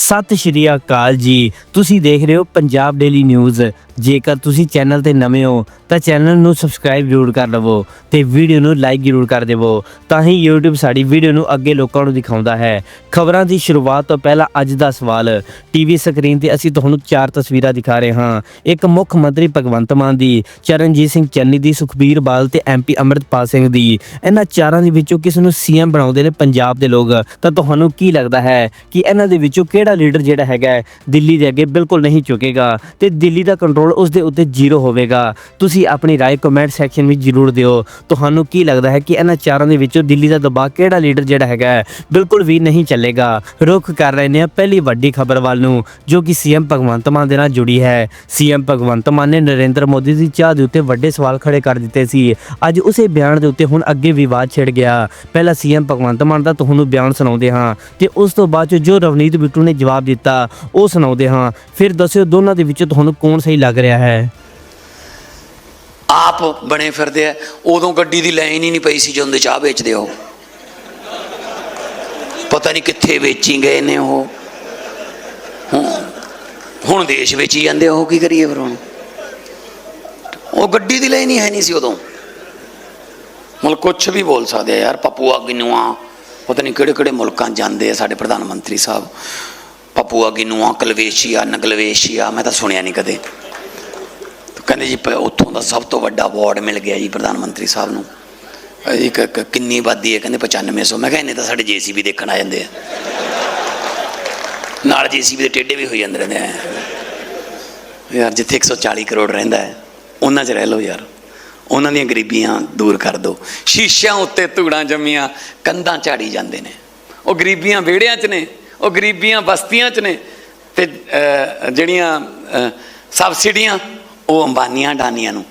ਸਤਿ ਸ਼੍ਰੀ ਅਕਾਲ ਜੀ। ਤੁਸੀਂ ਦੇਖ ਰਹੇ ਹੋ ਪੰਜਾਬ ਡੇਲੀ ਨਿਊਜ਼ ਜੇਕਰ ਤੁਸੀਂ ਚੈਨਲ ਤੇ ਨਵੇਂ ਹੋ, ਤਾਂ ਚੈਨਲ ਨੂੰ ਸਬਸਕ੍ਰਾਈਬ ਜ਼ਰੂਰ ਕਰ ਲਵੋ ਤੇ ਵੀਡੀਓ ਨੂੰ ਲਾਈਕ ਜ਼ਰੂਰ ਕਰ ਦੇਵੋ। ਤਾਂ ਹੀ YouTube ਸਾਡੀ ਵੀਡੀਓ ਨੂੰ ਅੱਗੇ ਲੋਕਾਂ ਨੂੰ ਦਿਖਾਉਂਦਾ ਹੈ। ਖਬਰਾਂ ਦੀ ਸ਼ੁਰੂਆਤ ਤੋਂ ਪਹਿਲਾਂ ਅੱਜ ਦਾ ਸਵਾਲ। ਟੀਵੀ ਸਕਰੀਨ ਤੇ ਅਸੀਂ ਤੁਹਾਨੂੰ ਚਾਰ ਤਸਵੀਰਾਂ ਦਿਖਾ ਰਹੇ ਹਾਂ। ਇੱਕ ਮੁੱਖ ਮੰਤਰੀ ਭਗਵੰਤ ਮਾਨ ਦੀ, ਚਰਨਜੀਤ ਸਿੰਘ ਚੰਨੀ ਦੀ, ਸੁਖਬੀਰ ਬਾਦਲ ਤੇ ਐਮਪੀ ਅੰਮ੍ਰਿਤਪਾਲ ਸਿੰਘ ਦੀ। ਇਹਨਾਂ ਚਾਰਾਂ ਦੇ ਵਿੱਚੋਂ ਕਿਸ ਨੂੰ ਸੀਐਮ ਬਣਾਉਂਦੇ ਨੇ ਪੰਜਾਬ ਦੇ ਲੋਕ? ਤਾਂ ਤੁਹਾਨੂੰ ਕੀ ਲੱਗਦਾ ਹੈ ਕਿ ਇਹਨਾਂ ਦੇ ਵਿੱਚੋਂ ਕਿਹੜਾ ਲੀਡਰ ਜਿਹੜਾ ਹੈਗਾ ਹੈ, ਦਿੱਲੀ ਦੇ ਅੱਗੇ ਬਿਲਕੁਲ ਨਹੀਂ ਝੁਕੇਗਾ ਤੇ ਦਿੱਲੀ ਦਾ ਕੰਟਰੋਲ ਉਸ ਦੇ ਉੱਤੇ ਜ਼ੀਰੋ ਹੋਵੇਗਾ ਤੁਸੀਂ ਆਪਣੀ رائے ਕਮੈਂਟ ਸੈਕਸ਼ਨ ਵਿੱਚ ਜ਼ਰੂਰ ਦਿਓ ਤੁਹਾਨੂੰ ਕੀ ਲੱਗਦਾ ਹੈ ਕਿ ਇਹਨਾਂ ਚਾਰਾਂ ਦੇ ਵਿੱਚੋਂ ਦਿੱਲੀ ਦਾ ਦਬਾਅ ਕਿਹੜਾ ਲੀਡਰ ਜਿਹੜਾ ਹੈਗਾ ਹੈ, ਬਿਲਕੁਲ ਵੀ ਨਹੀਂ ਚੱਲੇਗਾ ਰੁਖ ਕਰ ਰਹੇ ਨੇ ਪਹਿਲੀ ਵੱਡੀ ਖਬਰ ਵੱਲ ਨੂੰ ਜੋ ਕਿ ਸੀਐਮ ਭਗਵੰਤ ਮਾਨ ਦੇ ਨਾਲ ਜੁੜੀ ਹੈ ਸੀਐਮ ਭਗਵੰਤ ਮਾਨ ਨੇ ਨਰਿੰਦਰ ਮੋਦੀ ਦੀ ਚਾਹ ਦੇ ਉੱਤੇ ਵੱਡੇ ਸਵਾਲ ਖੜੇ ਕਰ ਦਿੱਤੇ ਸੀ ਅੱਜ ਉਸੇ ਬਿਆਨ ਦੇ ਉੱਤੇ ਹੁਣ ਅੱਗੇ ਵਿਵਾਦ ਛਿੜ ਗਿਆ ਪਹਿਲਾਂ ਸੀਐਮ ਭਗਵੰਤ ਮਾਨ ਦਾ ਤੁਹਾਨੂੰ ਬਿਆਨ ਸੁਣਾਉਂਦੇ ਹਾਂ ਤੇ ਉਸ ਤੋਂ ਬਾਅਦ 'ਚ ਜੋ ਰਵਨੀਤ ਬਿੱਟੂ ਨੇ ਜਵਾਬ ਦਿੱਤਾ, ਉਹ ਸੁਣਾਉਂਦੇ ਹਾਂ, ਫਿਰ ਦੱਸਿਓ ਦੋਨਾਂ ਦੇ ਵਿੱਚੋਂ ਤੁਹਾਨੂੰ ਕੌਣ ਸਹੀ ਲੱਗ ਰਿਹਾ ਹੈ? ਆਪ ਬਣੇ ਫਿਰਦੇ ਆ, ਉਦੋਂ ਗੱਡੀ ਦੀ ਲਾਈਨ ਹੀ ਨਹੀਂ ਪਈ ਸੀ ਜਦੋਂ ਚਾਹ ਵੇਚਦੇ ਹੋ ਪਤਾ ਨਹੀਂ ਕਿੱਥੇ ਵੇਚੀ ਗਏ ਨੇ ਉਹ। ਹੁਣ- ਦੇਸ਼ ਵਿੱਚ ਹੀ ਜਾਂਦੇ ਉਹ ਕੀ ਕਰੀਏ ਫਿਰ ਹੁਣ? ਉਹ ਗੱਡੀ ਦੀ ਲਾਈਨ ਹੀ ਹੈ ਨਹੀਂ ਸੀ ਉਦੋਂ। ਮਤਲਬ ਕੁਝ ਵੀ ਬੋਲ ਸਕਦੇ ਆ ਯਾਰ ਪਪੂਆ ਗਿਨੂਆ ਪਤਾ ਨਹੀਂ ਕਿਹੜੇ ਕਿਹੜੇ ਮੁਲਕਾਂ ਜਾਂਦੇ ਆ ਸਾਡੇ ਪ੍ਰਧਾਨ ਮੰਤਰੀ ਸਾਹਿਬ। ਪਪੂਆ ਗਿਨੂਆ ਕਲਵੇਸ਼ੀਆ ਨਗਲਵੇਸ਼ੀਆ ਮੈਂ ਤਾਂ ਸੁਣਿਆ ਨਹੀਂ ਕਦੇ। ਕਹਿੰਦੇ ਜੀ ਉੱਥੋਂ ਦਾ ਸਭ ਤੋਂ ਵੱਡਾ ਅਵਾਰਡ ਮਿਲ ਗਿਆ ਜੀ ਪ੍ਰਧਾਨ ਮੰਤਰੀ ਸਾਹਿਬ ਨੂੰ। ਇੱਕ ਕਿੰਨੀ ਵਾਦੀ ਹੈ ਕਹਿੰਦੇ 9500 ਮੈਂ ਕਿਹਾ ਇਹਨੇ ਤਾਂ ਸਾਡੇ ਜੀਸੀਬੀ ਦੇਖਣ ਆ ਜਾਂਦੇ ਆ। ਨਾਲ ਜੀਸੀਬੀ ਦੇ ਟੇਡੇ ਵੀ ਹੋਈ ਜਾਂਦੇ ਰਹਿੰਦੇ ਆ। ਯਾਰ, ਜਿੱਥੇ 140 ਕਰੋੜ ਰਹਿੰਦਾ ਹੈ, ਉਹਨਾਂ 'ਚ ਰਹਿ ਲਓ ਯਾਰ। ਉਹਨਾਂ ਦੀਆਂ ਗਰੀਬੀਆਂ ਦੂਰ ਕਰ ਦਿਓ ਸ਼ੀਸ਼ਿਆਂ ਉੱਤੇ ਧੂੜਾਂ ਜੰਮੀਆਂ, ਕੰਧਾਂ ਝਾੜੀ ਜਾਂਦੇ ਨੇ। ਉਹ ਗਰੀਬੀਆਂ ਵਿਹੜਿਆਂ 'ਚ ਨੇ। ਉਹ ਗਰੀਬੀਆਂ ਬਸਤੀਆਂ 'ਚ ਨੇ ਤੇ ਜਿਹੜੀਆਂ ਸਬਸਿਡੀਆਂ, ਉਹ ਅੰਬਾਨੀਆਂ ਡਾਨੀਆਂ ਨੂੰ।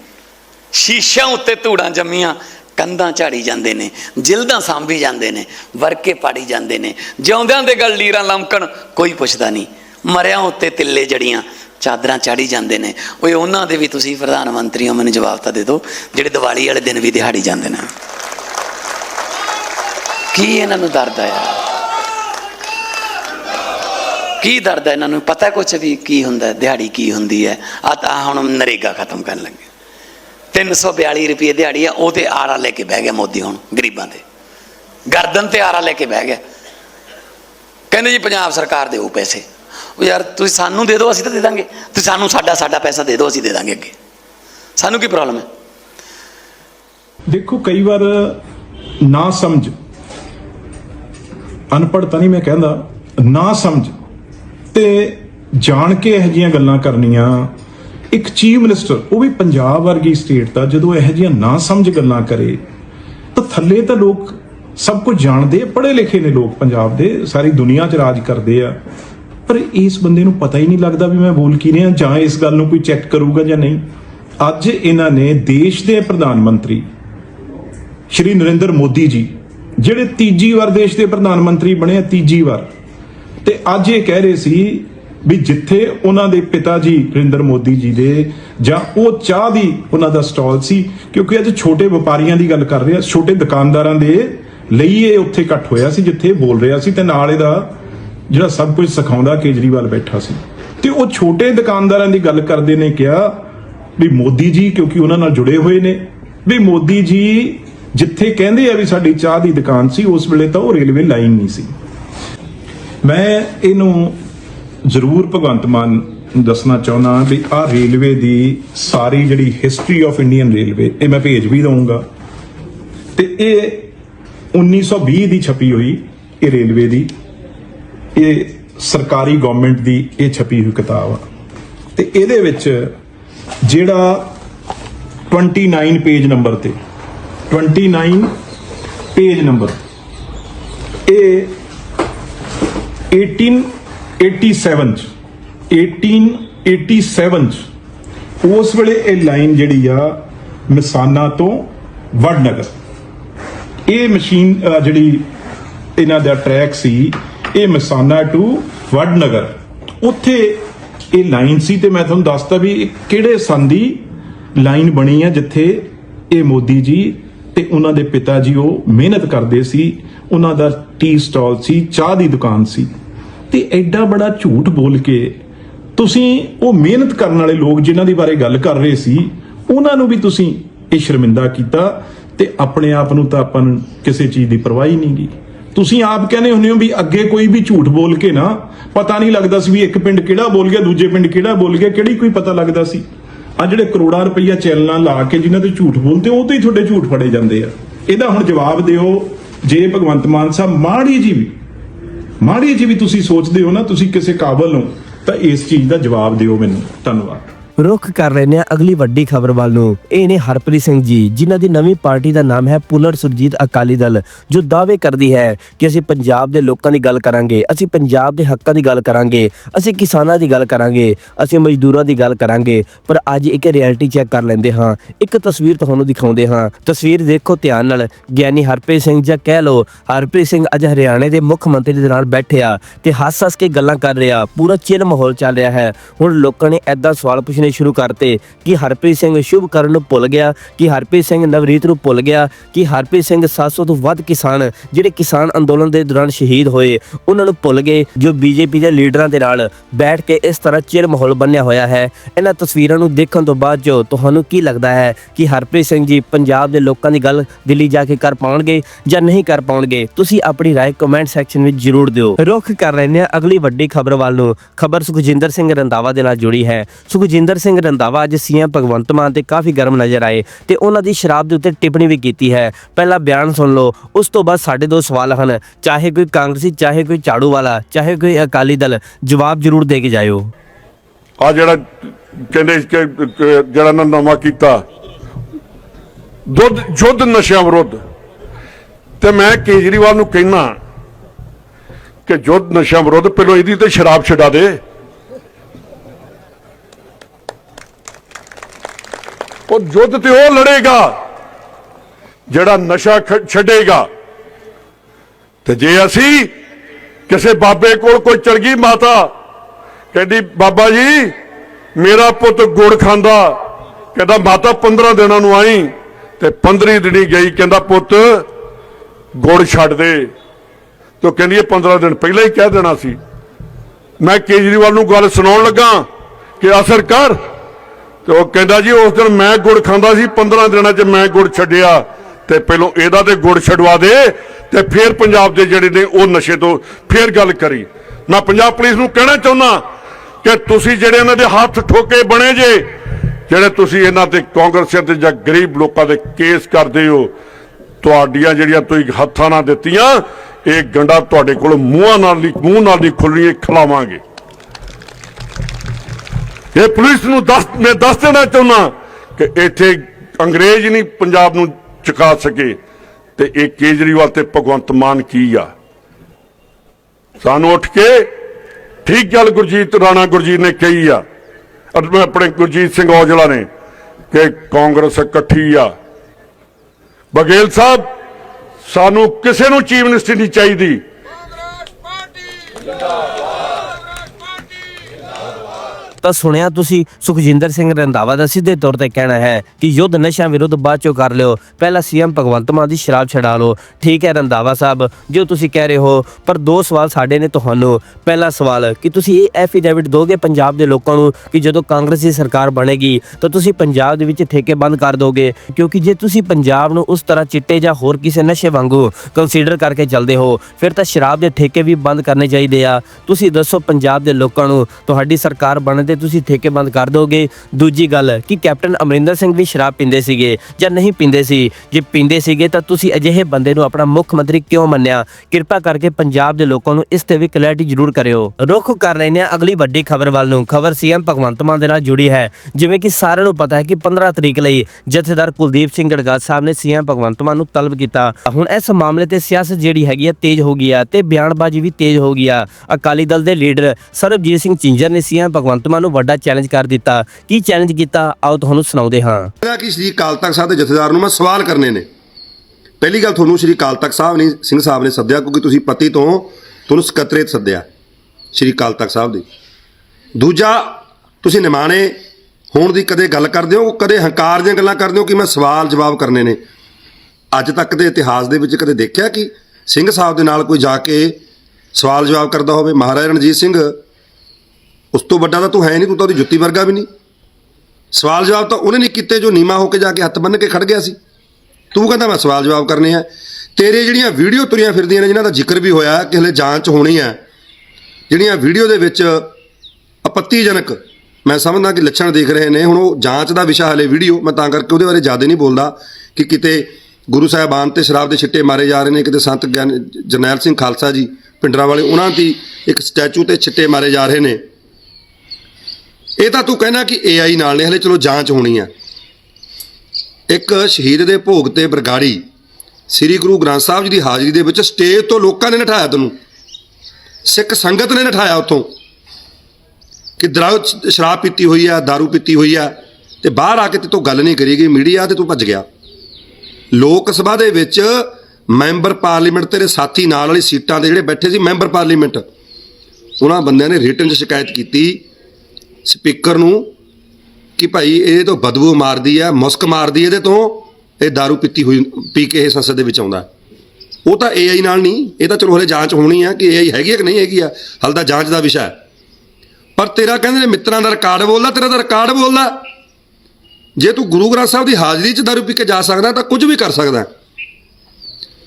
ਸ਼ੀਸ਼ਿਆਂ ਉੱਤੇ ਧੂੜਾਂ ਜੰਮੀਆਂ, ਕੰਧਾਂ ਝਾੜੀ ਜਾਂਦੇ ਨੇ, ਜਿਲਦਾਂ ਸਾਂਭੀ ਜਾਂਦੇ ਨੇ, ਵਰਕੇ ਪਾੜੀ ਜਾਂਦੇ ਨੇ। ਜਿਉਂਦਿਆਂ ਦੇ ਗੱਲ ਲੀਰਾਂ ਲਮਕਣ, ਕੋਈ ਪੁੱਛਦਾ ਨਹੀਂ। ਮਰਿਆਂ ਉੱਤੇ ਤਿੱਲੇ ਜੜੀਆਂ, ਚਾਦਰਾਂ ਚਾੜੀ ਜਾਂਦੇ ਨੇ। ਓਏ, ਉਹਨਾਂ ਦੇ ਵੀ ਤੁਸੀਂ ਪ੍ਰਧਾਨ ਮੰਤਰੀ ਹੋ ਮੈਨੂੰ ਜਵਾਬ ਤਾਂ ਦੇ ਦਿਓ, ਜਿਹੜੇ ਦੀਵਾਲੀ ਵਾਲੇ ਦਿਨ ਵੀ ਦਿਹਾੜੀ ਜਾਂਦੇ ਨੇ। ਕੀ ਇਹਨਾਂ ਨੂੰ ਦਰਦ ਆ ਯਾਰ? ਕੀ ਦਰਦ ਹੈ ਇਹਨਾਂ ਨੂੰ? ਪਤਾ ਕੁਛ ਵੀ ਕੀ ਹੁੰਦਾ ਦਿਹਾੜੀ ਕੀ ਹੁੰਦੀ ਹੈ? ਆ ਤਾਂ ਹੁਣ ਨਰੇਗਾ ਖਤਮ ਕਰਨ ਲੱਗੇ। 342 ਰੁਪਏ ਦਿਹਾੜੀ ਆ, ਉਹ ਤੇ ਆਰਾ ਲੈ ਕੇ ਬਹਿ ਗਿਆ ਮੋਦੀ ਹੁਣ, ਗਰੀਬਾਂ ਦੇ ਗਰਦਨ ਤੇ ਆਰਾ ਲੈ ਕੇ ਬਹਿ ਗਿਆ। ਕਹਿੰਦੇ ਜੀ, ਪੰਜਾਬ ਸਰਕਾਰ ਦੇਊ ਪੈਸੇ। ਉਹ ਯਾਰ, ਤੁਸੀਂ ਸਾਨੂੰ ਦੇ ਦਿਓ, ਅਸੀਂ ਤਾਂ ਦੇ ਦਾਂਗੇ। ਤੁਸੀਂ ਸਾਨੂੰ ਸਾਡਾ ਸਾਡਾ ਪੈਸਾ ਦੇ ਦਿਓ, ਅਸੀਂ ਦੇ ਦਾਂਗੇ ਅੱਗੇ। ਸਾਨੂੰ ਕੀ ਪ੍ਰੋਬਲਮ ਹੈ? ਦੇਖੋ, ਕਈ ਵਾਰ ਨਾ ਸਮਝ। ਅਨਪੜ੍ਹ ਤਾਂ ਨਹੀਂ ਮੈਂ ਕਹਿੰਦਾ, ਨਾ ਸਮਝ। ਤੇ ਜਾਣ ਕੇ ਇਹੋ ਜਿਹੀਆਂ ਗੱਲਾਂ ਕਰਨੀਆਂ, ਇੱਕ ਚੀਫ ਮਿਨਿਸਟਰ, ਉਹ ਵੀ ਪੰਜਾਬ ਵਰਗੀ ਸਟੇਟ ਦਾ, ਜਦੋਂ ਇਹੋ ਜਿਹੀਆਂ ਨਾ ਸਮਝ ਗੱਲਾਂ ਕਰੇ, ਤਾਂ ਥੱਲੇ ਤਾਂ ਲੋਕ ਸਭ ਕੁਝ ਜਾਣਦੇ ਪੜ੍ਹੇ ਲਿਖੇ ਨੇ ਲੋਕ ਪੰਜਾਬ ਦੇ, ਸਾਰੀ ਦੁਨੀਆ 'ਚ ਰਾਜ ਕਰਦੇ ਆ। ਪਰ ਇਸ ਬੰਦੇ ਨੂੰ ਪਤਾ ਹੀ ਨਹੀਂ ਲੱਗਦਾ ਵੀ ਮੈਂ ਬੋਲ ਕੀ ਰਿਹਾ, ਜਾਂ ਇਸ ਗੱਲ ਨੂੰ ਕੋਈ ਚੈੱਕ ਕਰੂਗਾ ਜਾਂ ਨਹੀਂ। ਅੱਜ ਇਹਨਾਂ ਨੇ ਦੇਸ਼ ਦੇ ਪ੍ਰਧਾਨ ਮੰਤਰੀ, ਸ਼੍ਰੀ ਨਰਿੰਦਰ ਮੋਦੀ ਜੀ, ਜਿਹੜੇ ਤੀਜੀ ਵਾਰ ਦੇਸ਼ ਦੇ ਪ੍ਰਧਾਨ ਮੰਤਰੀ ਬਣੇ ਆ, ਤੀਜੀ ਵਾਰ। ਤੇ ਅੱਜ ਇਹ ਕਹਿ ਰਹੇ ਸੀ ਵੀ ਜਿੱਥੇ ਉਹਨਾਂ ਦੇ ਪਿਤਾ ਜੀ ਨਰਿੰਦਰ ਮੋਦੀ ਜੀ ਦੇ, ਜਾਂ ਉਹ ਚਾਹ ਦੀ ਉਹਨਾਂ ਦਾ ਸਟਾਲ ਸੀ, ਕਿਉਂਕਿ ਅੱਜ ਛੋਟੇ ਵਪਾਰੀਆਂ ਦੀ ਗੱਲ ਕਰ ਰਹੇ ਆ, ਛੋਟੇ ਦੁਕਾਨਦਾਰਾਂ ਦੇ ਲਈ ਇਹ ਉੱਥੇ ਇਕੱਠ ਹੋਇਆ ਸੀ, ਜਿੱਥੇ ਬੋਲ ਰਿਹਾ ਸੀ ਤੇ ਨਾਲ ਇਹਦਾ ਜਿਹੜਾ ਸਭ ਕੁਝ ਸਿਖਾਉਂਦਾ ਕੇਜਰੀਵਾਲ ਬੈਠਾ ਸੀ। ਤੇ ਉਹ ਛੋਟੇ ਦੁਕਾਨਦਾਰਾਂ ਦੀ ਗੱਲ ਕਰਦੇ ਨੇ ਕਿਹਾ ਵੀ ਮੋਦੀ ਜੀ, ਕਿਉਂਕਿ ਉਹਨਾਂ ਨਾਲ ਜੁੜੇ ਹੋਏ ਨੇ, ਵੀ ਮੋਦੀ ਜੀ ਜਿੱਥੇ ਕਹਿੰਦੇ ਆ ਵੀ ਸਾਡੀ ਚਾਹ ਦੀ ਦੁਕਾਨ ਸੀ, ਉਸ ਵੇਲੇ ਤਾਂ ਉਹ ਰੇਲਵੇ ਲਾਈਨ ਨਹੀਂ ਸੀ। ਮੈਂ ਇਹਨੂੰ ਜ਼ਰੂਰ ਭਗਵੰਤ ਮਾਨ ਦੱਸਣਾ ਚਾਹੁੰਦਾ ਵੀ ਆਹ ਰੇਲਵੇ ਦੀ ਸਾਰੀ ਜਿਹੜੀ ਹਿਸਟਰੀ ਆਫ ਇੰਡੀਅਨ ਰੇਲਵੇ ਇਹ ਮੈਂ ਭੇਜ ਵੀ ਦਊਂਗਾ। ਤੇ ਇਹ 1920 ਦੀ ਛਪੀ ਹੋਈ ਇਹ ਰੇਲਵੇ ਦੀ, ਇਹ ਸਰਕਾਰੀ ਗਵਰਨਮੈਂਟ ਦੀ ਇਹ ਛਪੀ ਹੋਈ ਕਿਤਾਬ ਆ। ਤੇ ਇਹਦੇ ਵਿੱਚ ਜਿਹੜਾ 29 ਪੇਜ ਨੰਬਰ ਤੇ 29 ਪੇਜ ਨੰਬਰ ਇਹ 1887 ਚ 1887 ਚ, ਉਸ ਵੇਲੇ ਇਹ ਲਾਈਨ ਜਿਹੜੀ ਆ ਮਿਸਾਨਾ ਤੋਂ ਵਡਨਗਰ। ਇਹ ਮਸ਼ੀਨ ਜਿਹੜੀ ਇਹਨਾਂ ਦਾ ਟਰੈਕ ਸੀ, ਇਹ ਮਿਸਾਨਾ ਟੂ ਵਡਨਗਰ। ਉੱਥੇ ਇਹ ਲਾਈਨ ਸੀ ਤੇ ਮੈਂ ਤੁਹਾਨੂੰ ਦੱਸਦਾ ਵੀ ਇਹ ਕਿਹੜੇ ਸੰਨ ਲਾਈਨ ਬਣੀ ਆ ਜਿੱਥੇ ਇਹ ਮੋਦੀ ਜੀ ਤੇ ਉਹਨਾਂ ਦੇ ਪਿਤਾ ਜੀ ਉਹ ਮਿਹਨਤ ਕਰਦੇ ਸੀ, ਉਹਨਾਂ ਦਾ ਟੀ ਸਟਾਲ ਸੀ, ਚਾਹ ਦੀ ਦੁਕਾਨ ਸੀ। ਤੇ ਐਡਾ ਬੜਾ ਝੂਠ ਬੋਲ ਕੇ ਤੁਸੀਂ ਉਹ ਮਿਹਨਤ ਕਰਨ ਵਾਲੇ ਲੋਕ ਜਿਨ੍ਹਾਂ ਦੇ ਬਾਰੇ ਗੱਲ ਕਰ ਰਹੇ ਸੀ, ਉਹਨਾਂ ਨੂੰ ਵੀ ਤੁਸੀਂ ਇਹ ਸ਼ਰਮਿੰਦਾ ਕੀਤਾ ਤੇ ਆਪਣੇ ਆਪ ਨੂੰ ਤਾਂ ਆਪਾਂ ਨੂੰ ਕਿਸੇ ਚੀਜ਼ ਦੀ ਪਰਵਾਹ ਹੀ ਨਹੀਂ ਗੀ। ਤੁਸੀਂ ਆਪ ਕਹਿੰਦੇ ਹੁੰਦੇ ਹੋ ਵੀ ਅੱਗੇ ਕੋਈ ਵੀ ਝੂਠ ਬੋਲ ਕੇ ਨਾ ਪਤਾ ਨਹੀਂ ਲੱਗਦਾ ਸੀ ਵੀ ਇੱਕ ਪਿੰਡ ਕਿਹੜਾ ਬੋਲ ਗਿਆ, ਦੂਜੇ ਪਿੰਡ ਕਿਹੜਾ ਬੋਲ ਗਿਆ, ਕਿਹੜੀ ਕੋਈ ਪਤਾ ਲੱਗਦਾ ਸੀ। ਆ ਜਿਹੜੇ ਕਰੋੜਾਂ ਰੁਪਈਆ ਚੈਨਲਾਂ ਲਾ ਕੇ ਜਿਨ੍ਹਾਂ ਤੇ ਝੂਠ ਬੋਲਦੇ, ਉਹ ਤੇ ਹੀ ਤੁਹਾਡੇ ਝੂਠ ਫੜੇ ਜਾਂਦੇ ਆ। ਇਹਦਾ ਹੁਣ ਜਵਾਬ ਦਿਓ, ਜੇ ਭਗਵੰਤ ਮਾਨ ਸਾਹਿਬ ਮਾੜੀ ਜੀ ਵੀ ਮਾੜੀ ਜੀ ਵੀ ਤੁਸੀਂ ਸੋਚਦੇ ਹੋ ਨਾ, ਤੁਸੀਂ ਕਿਸੇ ਕਾਬਲ ਹੋ, ਤਾਂ ਇਸ ਚੀਜ਼ ਦਾ ਜਵਾਬ ਦਿਓ ਮੈਨੂੰ। ਧੰਨਵਾਦ। ਰੁੱਖ ਕਰ ਲੈਨੇ ਆ ਅਗਲੀ ਵੱਡੀ ਖਬਰ ਵੱਲ ਨੂੰ। ਇਹ ਨੇ ਹਰਪ੍ਰੀਤ ਸਿੰਘ ਜੀ, ਜਿਨ੍ਹਾਂ ਦੀ ਨਵੀਂ ਪਾਰਟੀ ਦਾ ਨਾਮ ਹੈ ਪੁਲਰ ਸੁਰਜੀਤ ਅਕਾਲੀ ਦਲ, ਜੋ ਦਾਅਵੇ ਕਰਦੀ ਹੈ ਕਿ ਅਸੀਂ ਪੰਜਾਬ ਦੇ ਲੋਕਾਂ ਦੀ ਗੱਲ ਕਰਾਂਗੇ, ਅਸੀਂ ਪੰਜਾਬ ਦੇ ਹੱਕਾਂ ਦੀ ਗੱਲ ਕਰਾਂਗੇ, ਅਸੀਂ ਕਿਸਾਨਾਂ ਦੀ ਗੱਲ ਕਰਾਂਗੇ, ਅਸੀਂ ਮਜ਼ਦੂਰਾਂ ਦੀ ਗੱਲ ਕਰਾਂਗੇ, ਪਰ ਅੱਜ ਇੱਕ ਰਿਐਲਿਟੀ ਚੈੱਕ ਕਰ ਲੈਂਦੇ ਹਾਂ, ਇੱਕ ਤਸਵੀਰ ਤੁਹਾਨੂੰ ਦਿਖਾਉਂਦੇ ਹਾਂ। ਤਸਵੀਰ ਦੇਖੋ ਧਿਆਨ ਨਾਲ, ਗਿਆਨੀ ਹਰਪ੍ਰੀਤ ਸਿੰਘ ਜਾਂ ਕਹਿ ਲਓ, ਹਰਪ੍ਰੀਤ ਸਿੰਘ ਅੱਜ ਹਰਿਆਣੇ ਦੇ ਮੁੱਖ ਮੰਤਰੀ ਦੇ ਨਾਲ ਬੈਠਿਆ ਤੇ ਹੱਸ-ਹੱਸ ਕੇ ਗੱਲਾਂ ਕਰ ਰਿਹਾ, ਪੂਰਾ ਚਿਰ ਮਾਹੌਲ ਚੱਲ ਰਿਹਾ ਹੈ। ਹੁਣ ਲੋਕਾਂ ਨੇ ਐਦਾਂ ਸਵਾਲ ਪੁੱਛਣੇ ਸ਼ੁਰੂ ਕਰਤੇ ਕਿ ਹਰਪ੍ਰੀਤ ਸਿੰਘ ਸ਼ੁਭ ਕਰਨ ਨੂੰ ਭੁੱਲ ਗਿਆ ਕਿ ਹਰਪ੍ਰੀਤ ਸਿੰਘ ਨਵਰੀਤ ਨੂੰ ਭੁੱਲ ਗਿਆ ਕਿ ਹਰਪ੍ਰੀਤ ਸਿੰਘ 700 ਤੋਂ ਵੱਧ ਕਿਸਾਨ ਜਿਹੜੇ ਕਿਸਾਨ ਅੰਦੋਲਨ ਦੇ ਦੌਰਾਨ ਸ਼ਹੀਦ ਹੋਏ ਉਹਨਾਂ ਨੂੰ ਭੁੱਲ ਗਏ ਜੋ ਬੀਜੇਪੀ ਦੇ ਲੀਡਰਾਂ ਦੇ ਨਾਲ ਬੈਠ ਕੇ ਇਸ ਤਰ੍ਹਾਂ ਚਿਰ ਮਾਹੌਲ ਬਣਿਆ ਹੋਇਆ ਹੈ ਇਹਨਾਂ ਤਸਵੀਰਾਂ ਨੂੰ ਦੇਖਣ ਤੋਂ ਬਾਅਦ ਜੋ ਤੁਹਾਨੂੰ ਕੀ ਲੱਗਦਾ ਹੈ ਕਿ ਹਰਪ੍ਰੀਤ ਸਿੰਘ ਜੀ ਪੰਜਾਬ ਦੇ ਲੋਕਾਂ ਦੀ ਗੱਲ ਦਿੱਲੀ ਜਾ ਕੇ ਕਰ ਪਾਉਣਗੇ ਜਾਂ ਨਹੀਂ ਕਰ ਪਾਉਣਗੇ ਤੁਸੀਂ ਆਪਣੀ رائے ਕਮੈਂਟ ਸੈਕਸ਼ਨ ਵਿੱਚ ਜਰੂਰ ਦਿਓ ਰੁੱਖ ਕਰ ਲੈਂਦੇ ਹਾਂ ਅਗਲੀ ਵੱਡੀ ਖਬਰ ਵੱਲ ਨੂੰ ਖਬਰ ਸੁਖਜਿੰਦਰ ਸਿੰਘ ਰੰਦਾਵਾ ਦੇ ਨਾਲ ਜੁੜੀ ਹੈ ਸੁਖਜਿੰਦਰ ਸਿੰਘ ਰੰਦਾਵਾ ਅੱਜ ਸੀਐਮ ਭਗਵੰਤ ਮਾਨ ਤੇ ਕਾਫੀ ਗਰਮ ਨਜ਼ਰ ਆਏ ਤੇ ਉਹਨਾਂ ਦੀ ਸ਼ਰਾਬ ਦੇ ਉੱਤੇ ਟਿੱਪਣੀ ਵੀ ਕੀਤੀ ਹੈ। ਪਹਿਲਾ ਬਿਆਨ ਸੁਣ ਲਓ, ਉਸ ਤੋਂ ਬਾਅਦ ਸਾਡੇ ਦੋ ਸਵਾਲ ਹਨ। ਚਾਹੇ ਕੋਈ ਕਾਂਗਰਸੀ, ਚਾਹੇ ਕੋਈ ਝਾੜੂ ਵਾਲਾ, ਚਾਹੇ ਕੋਈ ਅਕਾਲੀ ਦਲ, ਜਵਾਬ ਜਰੂਰ ਦੇ ਕੇ ਜਾਇਓ। ਆ ਜਿਹੜਾ ਕਹਿੰਦੇ ਜਿਹੜਾ ਨਾ ਨਵਾਂ ਕੀਤਾ, ਦੁੱਧ ਜੁੱਧ ਨਸ਼ਿਆਂ ਵਿਰੁੱਧ। ਤੇ ਮੈਂ ਕੇਜਰੀਵਾਲ ਨੂੰ ਕਹਿਣਾ ਕਿ ਜੁੱਧ ਨਸ਼ਿਆਂ ਵਿਰੁੱਧ ਪਹਿਲਾਂ ਇਹਦੀ ਤੇ ਸ਼ਰਾਬ ਛਡਾ ਦੇ। ਉਹ ਯੁੱਧ ਤੇ ਉਹ ਲੜੇਗਾ, ਜਿਹੜਾ ਨਸ਼ਾ ਛੱਡੇਗਾ। ਤੇ ਜੇ ਅਸੀਂ ਕਿਸੇ ਬਾਬੇ ਕੋਲ ਕੋਈ ਚਲ ਗਈ ਮਾਤਾ, ਕਹਿੰਦੀ, ਬਾਬਾ ਜੀ, ਮੇਰਾ ਪੁੱਤ ਗੁੜ ਖਾਂਦਾ। ਕਹਿੰਦਾ, ਮਾਤਾ 15 ਦਿਨਾਂ ਨੂੰ ਆਈ ਤੇ 15 ਦਿਨੀ ਗਈ। ਕਹਿੰਦਾ, ਪੁੱਤ, ਗੁੜ ਛੱਡ ਦੇ। ਤੋ ਕਹਿੰਦੀ, ਇਹ 15 ਦਿਨ ਪਹਿਲਾਂ ਹੀ ਕਹਿ ਦੇਣਾ ਸੀ। ਮੈਂ ਕੇਜਰੀਵਾਲ ਨੂੰ ਗੱਲ ਸੁਣਾਉਣ ਲੱਗਾ ਕਿ ਅਸਰ ਕਰ। ਤੇ ਉਹ ਕਹਿੰਦਾ ਜੀ, ਉਸ ਦਿਨ ਮੈਂ ਗੁੜ ਖਾਂਦਾ ਸੀ 15 ਦਿਨਾਂ 'ਚ ਮੈਂ ਗੁੜ ਛੱਡਿਆ। ਤੇ ਪਹਿਲੋਂ ਇਹਦਾ ਤੇ ਗੁੜ ਛਡਵਾ ਦੇ ਤੇ ਫਿਰ ਪੰਜਾਬ ਦੇ ਜਿਹੜੇ ਨੇ ਉਹ ਨਸ਼ੇ ਤੋਂ ਫਿਰ ਗੱਲ ਕਰੀ। ਮੈਂ ਪੰਜਾਬ ਪੁਲਿਸ ਨੂੰ ਕਹਿਣਾ ਚਾਹੁੰਦਾ ਕਿ ਤੁਸੀਂ ਜਿਹੜੇ ਇਹਨਾਂ ਦੇ ਹੱਥ ਠੋਕੇ ਬਣੇ ਜੇ, ਜਿਹੜੇ ਤੁਸੀਂ ਇਹਨਾਂ ਤੇ ਕਾਂਗਰਸੀਆਂ ਤੇ ਜਾਂ ਗਰੀਬ ਲੋਕਾਂ ਦੇ ਕੇਸ ਕਰਦੇ ਹੋ, ਤੁਹਾਡੀਆਂ ਜਿਹੜੀਆਂ ਤੁਸੀਂ ਹੱਥਾਂ ਨਾਲ ਦਿੱਤੀਆਂ, ਇਹ ਗੰਡਾ ਤੁਹਾਡੇ ਕੋਲ ਮੂੰਹਾਂ ਨਾਲ ਨਹੀਂ, ਮੂੰਹ ਨਾਲ ਨਹੀਂ ਖੁੱਲਣੀ ਇਹ ਖਿਲਾਵਾਂਗੇ। ਇਹ ਪੁਲਿਸ ਨੂੰ ਦੱਸ, ਮੈਂ ਦੱਸ ਦੇਣਾ ਚਾਹੁੰਦਾ ਕਿ ਇੱਥੇ ਅੰਗਰੇਜ਼ ਨਹੀਂ ਪੰਜਾਬ ਨੂੰ ਚੁਕਾ ਸਕੇ ਤੇ ਇਹ ਕੇਜਰੀਵਾਲ ਤੇ ਭਗਵੰਤ ਮਾਨ ਕੀ ਆ? ਸਾਨੂੰ ਉੱਠ ਕੇ ਠੀਕ ਗੱਲ ਗੁਰਜੀਤ, ਰਾਣਾ ਗੁਰਜੀਤ ਨੇ ਕਹੀ ਆ ਅਤੇ ਆਪਣੇ ਗੁਰਜੀਤ ਸਿੰਘ ਔਜਲਾ ਨੇ ਕਿ ਕਾਂਗਰਸ ਇਕੱਠੀ ਆ। ਬਗੇਲ ਸਾਹਿਬ, ਸਾਨੂੰ ਕਿਸੇ ਨੂੰ ਚੀਫ ਮਿਨਿਸਟਰ ਨਹੀਂ ਚਾਹੀਦੀ। ਤਾਂ ਸੁਣਿਆ ਤੁਸੀਂ ਸੁਖਜਿੰਦਰ ਸਿੰਘ ਰੰਧਾਵਾ ਦਾ ਸਿੱਧੇ ਤੌਰ ਤੇ ਕਹਿਣਾ ਹੈ ਕਿ ਯੁੱਧ ਨਸ਼ਿਆਂ ਵਿਰੁੱਧ ਬਾਅਦ ਚੋਂ ਕਰ ਲਿਓ, ਪਹਿਲਾਂ ਸੀਐਮ ਭਗਵੰਤ ਮਾਨ ਦੀ ਸ਼ਰਾਬ ਛਡਾ ਲਓ। ਠੀਕ ਹੈ ਰੰਧਾਵਾ ਸਾਹਿਬ, ਜੋ ਤੁਸੀਂ ਕਹਿ ਰਹੇ ਹੋ, ਪਰ ਦੋ ਸਵਾਲ ਸਾਡੇ ਨੇ ਤੁਹਾਨੂੰ। ਪਹਿਲਾ ਸਵਾਲ, ਕਿ ਤੁਸੀਂ ਇਹ ਐਫੀਡੇਵਿਟ ਦੋਗੇ ਪੰਜਾਬ ਦੇ ਲੋਕਾਂ ਨੂੰ ਕਿ ਜਦੋਂ ਕਾਂਗਰਸ ਦੀ ਸਰਕਾਰ ਬਣੇਗੀ, ਤਾਂ ਤੁਸੀਂ ਪੰਜਾਬ ਦੇ ਵਿੱਚ ਠੇਕੇ ਬੰਦ ਕਰ ਦੋਗੇ? ਕਿਉਂਕਿ ਜੇ ਤੁਸੀਂ ਪੰਜਾਬ ਨੂੰ ਉਸ ਤਰ੍ਹਾਂ ਚਿੱਟੇ ਜਾਂ ਹੋਰ ਕਿਸੇ ਨਸ਼ੇ ਵਾਂਗੂ ਕੰਸੀਡਰ ਕਰਕੇ ਚੱਲਦੇ ਹੋ, ਫਿਰ ਤਾਂ ਸ਼ਰਾਬ ਦੇ ਠੇਕੇ ਵੀ ਬੰਦ ਕਰਨੇ ਚਾਹੀਦੇ ਆ। ਤੁਸੀਂ ਦੱਸੋ ਪੰਜਾਬ ਦੇ ਲੋਕਾਂ ਨੂੰ, ਤੁਹਾਡੀ ਸਰਕਾਰ ਬਣਨ ਤੇ ਤੁਸੀਂ ਠੇਕੇ ਬੰਦ ਕਰ ਦੋਗੇ। ਦੂਜੀ ਗੱਲ ਕਿ ਕੈਪਟਨ ਅਮਰਿੰਦਰ ਸਿੰਘ ਵੀ ਸ਼ਰਾਬ ਪੀਂਦੇ ਸੀਗੇ ਜਾਂ ਨਹੀਂ ਪੀਂਦੇ ਸੀ। ਜੇ ਪੀਂਦੇ ਸੀਗੇ ਤਾਂ ਤੁਸੀਂ ਅਜਿਹੇ ਬੰਦੇ ਨੂੰ ਆਪਣਾ ਮੁੱਖ ਮੰਤਰੀ ਕਿਉਂ ਮੰਨਿਆ? ਕਿਰਪਾ ਕਰਕੇ ਪੰਜਾਬ ਦੇ ਲੋਕਾਂ ਨੂੰ ਇਸ ਤੇ ਵੀ ਕਲੈਰਿਟੀ ਜ਼ਰੂਰ ਕਰਿਓ। ਰੁੱਖ ਕਰ ਲੈਨੇ ਆ ਅਗਲੀ ਵੱਡੀ ਖਬਰ ਵੱਲ ਨੂੰ। ਖਬਰ ਸੀਐਮ ਭਗਵੰਤ ਮਾਨ ਦੇ ਨਾਲ ਜੁੜੀ ਹੈ। ਜਿਵੇਂ ਕਿ ਸਾਰਿਆਂ ਨੂੰ ਪਤਾ ਹੈ ਕਿ 15 ਤਰੀਕ ਲਈ ਜਥੇਦਾਰ ਕੁਲਦੀਪ ਸਿੰਘ ਗੜਗਾਜ ਸਾਹਿਬ ਨੇ ਸੀਐਮ ਭਗਵੰਤ ਮਾਨ ਨੂੰ ਤਲਬ ਕੀਤਾ। ਹੁਣ ਇਸ ਮਾਮਲੇ ਤੇ ਸਿਆਸਤ ਜਿਹੜੀ ਹੈਗੀ ਆ, ਤੇਜ਼ ਹੋ ਗਈ ਆ ਤੇ ਬਿਆਨਬਾਜ਼ੀ ਵੀ ਤੇਜ਼ ਹੋ ਗਈ ਆ। ਅਕਾਲੀ ਦਲ ਦੇ ਲੀਡਰ ਸਰਬਜੀਤ ਸਿੰਘ ਚਿੰਜਰ ਨੇ ਸੀਐਮ ਭਗਵੰਤ ਮਾਨ ਨੂੰ ਵੱਡਾ ਚੈਲੰਜ ਕਰ ਦਿੱਤਾ। ਕੀ ਚੈਲੰਜ ਕੀਤਾ? ਆਓ ਤੁਹਾਨੂੰ ਸੁਣਾਉਂਦੇ ਹਾਂ। ਹੈਗਾ ਕਿ ਸ਼੍ਰੀ ਅਕਾਲ ਤਖਤ ਸਾਹਿਬ ਦੇ ਜਥੇਦਾਰ ਨੂੰ ਮੈਂ ਸਵਾਲ ਕਰਨੇ ਨੇ। ਪਹਿਲੀ ਗੱਲ ਤੁਹਾਨੂੰ ਸ਼੍ਰੀ ਅਕਾਲ ਤਖਤ ਸਾਹਿਬ ਨੇ, ਸਿੰਘ ਸਾਹਿਬ ਨੇ ਸੱਦਿਆ ਕਿਉਂਕਿ ਤੁਸੀਂ ਪਤੀ ਤੋਂ ਤੁਹਾਨੂੰ ਸਕੱਤਰੇਤ ਸੱਦਿਆ ਸ਼੍ਰੀ ਅਕਾਲ ਤਖਤ ਸਾਹਿਬ ਦੇ। ਦੂਜਾ, ਤੁਸੀਂ ਨਿਮਾਣੇ ਹੋਣ ਦੀ ਕਦੇ ਗੱਲ ਕਰਦੇ ਹੋ? ਕਦੇ ਹੰਕਾਰ ਦੀਆਂ ਗੱਲਾਂ ਕਰਦੇ ਹੋ ਕਿ ਮੈਂ ਸਵਾਲ ਜਵਾਬ ਕਰਨੇ ਨੇ? ਅੱਜ ਤੱਕ ਦੇ ਇਤਿਹਾਸ ਦੇ ਵਿੱਚ ਕਦੇ ਦੇਖਿਆ ਕਿ ਸਿੰਘ ਸਾਹਿਬ ਦੇ ਨਾਲ ਕੋਈ ਜਾ ਕੇ ਸਵਾਲ ਜਵਾਬ ਕਰਦਾ ਹੋਵੇ? ਮਹਾਰਾਜਾ ਰਣਜੀਤ ਸਿੰਘ ਉਸ ਤੋਂ ਵੱਡਾ ਤਾਂ ਤੂੰ ਹੈ ਨਹੀਂ, ਤੂੰ ਤਾਂ ਉਹਦੀ ਜੁੱਤੀ ਵਰਗਾ ਵੀ ਨਹੀਂ। ਸਵਾਲ ਜਵਾਬ ਤਾਂ ਉਹਨੇ ਨਹੀਂ ਕੀਤੇ ਜੋ ਨੀਮਾ ਹੋ ਕੇ ਜਾ ਕੇ ਹੱਥ ਬੰਨ ਕੇ ਖੜ ਗਿਆ ਸੀ। ਤੂੰ ਕਹਿੰਦਾ ਮੈਂ ਸਵਾਲ ਜਵਾਬ ਕਰਨੇ ਆ। ਤੇਰੇ ਜਿਹੜੀਆਂ ਵੀਡੀਓ ਤੁਰੀਆਂ ਫਿਰਦੀਆਂ ਨੇ, ਜਿਨ੍ਹਾਂ ਦਾ ਜ਼ਿਕਰ ਵੀ ਹੋਇਆ ਕਿ ਹਲੇ ਜਾਂਚ ਹੋਣੀ ਹੈ ਜਿਹੜੀਆਂ ਵੀਡੀਓ ਦੇ ਵਿੱਚ ਆਪੱਤੀਜਨਕ ਮੈਂ ਸਮਝਦਾ ਕਿ ਲੱਛਣ ਦੇਖ ਰਹੇ ਨੇ, ਹੁਣ ਉਹ ਜਾਂਚ ਦਾ ਵਿਸ਼ਾ ਹਲੇ ਵੀਡੀਓ, ਮੈਂ ਤਾਂ ਕਰਕੇ ਉਹਦੇ ਬਾਰੇ ਜ਼ਿਆਦਾ ਨਹੀਂ ਬੋਲਦਾ ਕਿ ਕਿਤੇ ਗੁਰੂ ਸਾਹਿਬਾਨ ਤੇ ਸ਼ਰਾਬ ਦੇ ਛਿੱਟੇ ਮਾਰੇ ਜਾ ਰਹੇ ਨੇ, ਕਿਤੇ ਸੰਤ ਗਿਆਨ ਜਰਨੈਲ ਸਿੰਘ ਖਾਲਸਾ ਜੀ ਪਿੰਡਰਾ ਵਾਲੇ ਉਹਨਾਂ ਦੀ ਇੱਕ ਸਟੈਚੂ ਤੇ ਛਿੱਟੇ ਮਾਰੇ ਜਾ ਰਹੇ ਨੇ। ਇਹ ਤਾਂ ਤੂੰ ਕਹਿਣਾ ਕਿ AI ਨਾਲ ਨੇ, ਹਲੇ ਚਲੋ ਜਾਂਚ ਹੋਣੀ ਆ। ਇੱਕ ਸ਼ਹੀਦ ਦੇ ਭੋਗ ਤੇ ਬਰਗਾੜੀ ਸ੍ਰੀ ਗੁਰੂ ਗ੍ਰੰਥ ਸਾਹਿਬ ਜੀ ਦੀ ਹਾਜ਼ਰੀ ਦੇ ਵਿੱਚ ਸਟੇਜ ਤੋਂ ਲੋਕਾਂ ਨੇ ਨਠਾਇਆ ਤੈਨੂੰ। ਸਿੱਖ ਸੰਗਤ ਨੇ ਨਠਾਇਆ ਉੱਥੋਂ। ਕਿ ਦਰਾਉ ਸ਼ਰਾਬ ਪੀਤੀ ਹੋਈ ਆ, दारू ਪੀਤੀ ਹੋਈ ਆ, ਤੇ ਬਾਹਰ ਆ ਕੇ ਤੇ ਤੂੰ ਗੱਲ ਨਹੀਂ ਕਰੀ ਗਈ, ਮੀਡੀਆ ਤੇ ਤੂੰ ਭੱਜ ਗਿਆ। ਲੋਕ ਸਭਾ ਦੇ ਵਿੱਚ ਮੈਂਬਰ ਪਾਰਲੀਮੈਂਟ ਤੇਰੇ ਸਾਥੀ ਨਾਲ ਵਾਲੀ ਸੀਟਾਂ ਤੇ ਜਿਹੜੇ ਬੈਠੇ ਸੀ ਮੈਂਬਰ ਪਾਰਲੀਮੈਂਟ, ਉਹਨਾਂ ਬੰਦਿਆਂ ਨੇ ਰਿਟਨ 'ਚ ਸ਼ਿਕਾਇਤ ਕੀਤੀ। ਸਪੀਕਰ ਨੂੰ ਕਿ ਭਾਈ ਇਹਦੇ ਤੋਂ ਬਦਬੂ ਮਾਰਦੀ ਆ, ਮੁਸਕ ਮਾਰਦੀ ਇਹਦੇ ਤੋਂ ਇਹ दारू ਪੀਤੀ ਹੋਈ, ਪੀ ਕੇ ਇਹ ਸੰਸਦ ਦੇ ਵਿੱਚ ਆਉਂਦਾ। ਉਹ ਤਾਂ AI ਨਾਲ ਨਹੀਂ, ਇਹ ਤਾਂ ਚਲੋ ਹਲੇ ਜਾਂਚ ਹੋਣੀ ਆ ਕਿ AI ਹੈਗੀ ਆ ਕਿ ਨਹੀਂ ਹੈਗੀ ਆ, ਹਲ ਤਾਂ ਜਾਂਚ ਦਾ ਵਿਸ਼ਾ ਹੈ। ਪਰ ਤੇਰਾ ਕਹਿੰਦੇ ਨੇ ਮਿੱਤਰਾਂ ਦਾ ਰਿਕਾਰਡ ਬੋਲਦਾ, ਤੇਰਾ ਤਾਂ ਰਿਕਾਰਡ ਬੋਲਦਾ। ਜੇ ਤੂੰ ਗੁਰੂ ਗ੍ਰੰਥ ਸਾਹਿਬ ਦੀ ਹਾਜ਼ਰੀ 'ਚ ਦਾਰੂ ਪੀ ਕੇ ਜਾ ਸਕਦਾ, ਤਾਂ ਕੁਝ ਵੀ ਕਰ ਸਕਦਾ।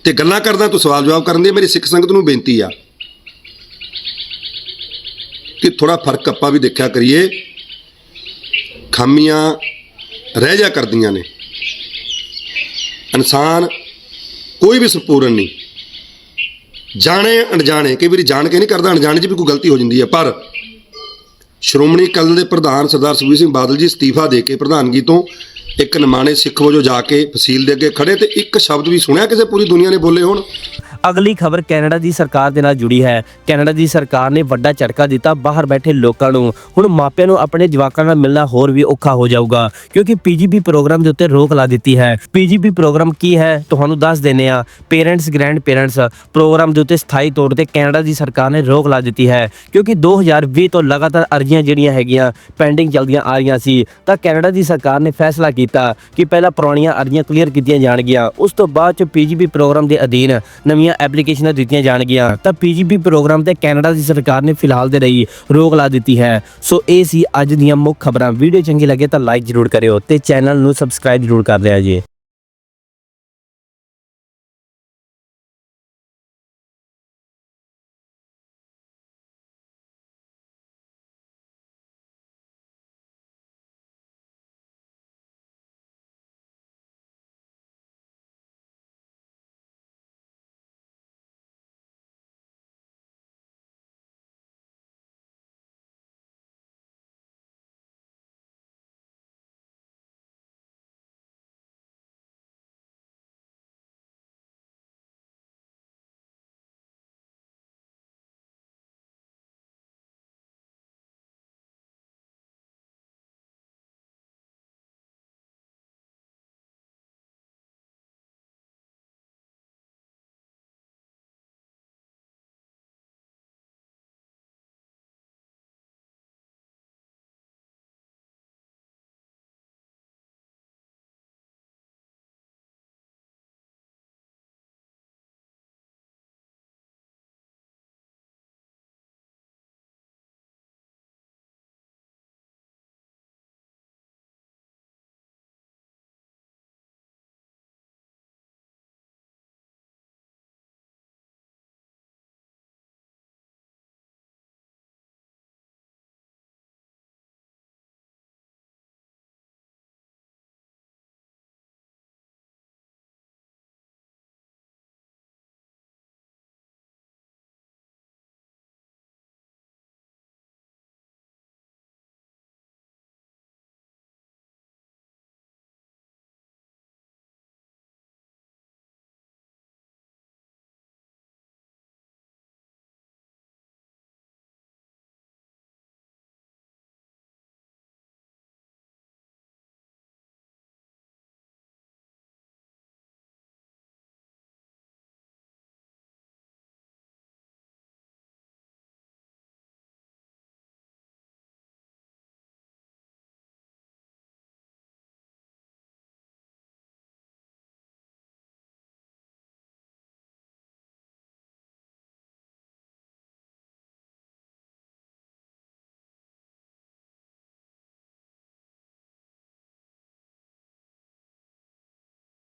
ਤੇ ਗੱਲਾਂ ਕਰਦਾ, ਤੂੰ ਸਵਾਲ ਜਵਾਬ ਕਰਨ ਦੀ ਮੇਰੀ ਸਿੱਖ ਸੰਗਤ ਨੂੰ ਬੇਨਤੀ ਆ। ਕਿ ਥੋੜਾ ਫ਼ਰਕ ਆਪਾਂ ਵੀ ਦੇਖਿਆ ਕਰੀਏ, ਖਾਮੀਆਂ ਰਹਿ ਜਾ ਕਰਦੀਆਂ ਨੇ। ਇਨਸਾਨ ਕੋਈ ਵੀ ਸੰਪੂਰਨ ਨਹੀਂ। ਜਾਣੇ ਅਣਜਾਣੇ, ਕਈ ਵਾਰੀ ਜਾਣ ਕੇ ਨਹੀਂ ਕਰਦਾ, ਅਣਜਾਣੇ 'ਚ ਵੀ ਕੋਈ ਗਲਤੀ ਹੋ ਜਾਂਦੀ ਹੈ ਪਰ ਸ਼੍ਰੋਮਣੀ ਅਕਾਲੀ ਦਲ ਦੇ ਪ੍ਰਧਾਨ ਸਰਦਾਰ ਸੁਖਬੀਰ ਸਿੰਘ ਬਾਦਲ ਜੀ ਅਸਤੀਫਾ ਦੇ ਕੇ ਪ੍ਰਧਾਨਗੀ ਤੋਂ ਇੱਕ ਨਿਮਾਣੇ ਸਿੱਖ ਵਜੋਂ ਜਾ ਕੇ ਫਸੀਲ ਦੇ ਅੱਗੇ ਖੜੇ ਤੇ ਇੱਕ ਸ਼ਬਦ ਵੀ ਸੁਣਿਆ ਕਿਸੇ ਪੂਰੀ ਦੁਨੀਆ ਨੇ ਬੋਲੇ ਹੋਣ? ਅਗਲੀ ਖਬਰ ਕੈਨੇਡਾ ਦੀ ਸਰਕਾਰ ਦੇ ਨਾਲ ਜੁੜੀ ਹੈ। ਕੈਨੇਡਾ ਦੀ ਸਰਕਾਰ ਨੇ ਵੱਡਾ ਝਟਕਾ ਦਿੱਤਾ ਬਾਹਰ ਬੈਠੇ ਲੋਕਾਂ ਨੂੰ। ਹੁਣ ਮਾਪਿਆਂ ਨੂੰ ਆਪਣੇ ਜਵਾਕਾਂ ਨਾਲ ਮਿਲਣਾ ਹੋਰ ਵੀ ਔਖਾ ਹੋ ਜਾਊਗਾ, ਕਿਉਂਕਿ ਪੀਜੀਪੀ ਪ੍ਰੋਗਰਾਮ ਦੇ ਉੱਤੇ ਰੋਕ ਲਾ ਦਿੱਤੀ ਹੈ। ਪੀਜੀਪੀ ਪ੍ਰੋਗਰਾਮ ਕੀ ਹੈ, ਤੁਹਾਨੂੰ ਦੱਸ ਦਿੰਨੇ ਆ ਪੇਰੈਂਟਸ ਗ੍ਰੈਂਡ ਪੇਰੈਂਟਸ ਪ੍ਰੋਗਰਾਮ ਦੇ ਉੱਤੇ ਸਥਾਈ ਤੌਰ ਤੇ ਕੈਨੇਡਾ ਦੀ ਸਰਕਾਰ ਨੇ ਰੋਕ ਲਾ ਦਿੱਤੀ ਹੈ, ਕਿਉਂਕਿ 2020 ਤੋਂ ਲਗਾਤਾਰ ਅਰਜ਼ੀਆਂ ਜਿਹੜੀਆਂ ਹੈਗੀਆਂ, ਪੈਂਡਿੰਗ ਚੱਲਦੀਆਂ ਆ ਰਹੀਆਂ ਸੀ, ਤਾਂ ਕੈਨੇਡਾ ਦੀ ਸਰਕਾਰ ਨੇ ਫੈਸਲਾ ਕੀਤਾ ਕਿ ਪਹਿਲਾਂ ਪੁਰਾਣੀਆਂ ਅਰਜ਼ੀਆਂ ਕਲੀਅਰ ਕੀਤੀਆਂ ਜਾਣਗੀਆਂ। ਉਸ ਤੋਂ ਬਾਅਦ ਚ ਪੀਜੀਪੀ ਪ੍ਰੋਗਰਾਮ ਦੇ ਅਧੀਨ ਨਵੀਆਂ ਐਪਲੀਕੇਸ਼ਨਾਂ ਦਿੱਤੀਆਂ ਜਾਣਗੀਆਂ। ਤਾਂ ਪੀਜੀਪੀ ਪ੍ਰੋਗਰਾਮ ਤੇ ਕੈਨੇਡਾ ਦੀ ਸਰਕਾਰ ਨੇ ਫਿਲਹਾਲ ਦੇ ਲਈ ਰੋਕ ਲਾ ਦਿੱਤੀ ਹੈ। ਸੋ ਇਹ ਸੀ ਅੱਜ ਦੀਆਂ ਮੁੱਖ ਖਬਰਾਂ। ਵੀਡੀਓ ਚੰਗੀ ਲੱਗੇ ਤਾਂ ਲਾਈਕ ਜ਼ਰੂਰ ਕਰਿਓ ਤੇ ਚੈਨਲ ਨੂੰ ਸਬਸਕ੍ਰਾਈਬ ਜ਼ਰੂਰ ਕਰ ਲਿਆ ਜੀ।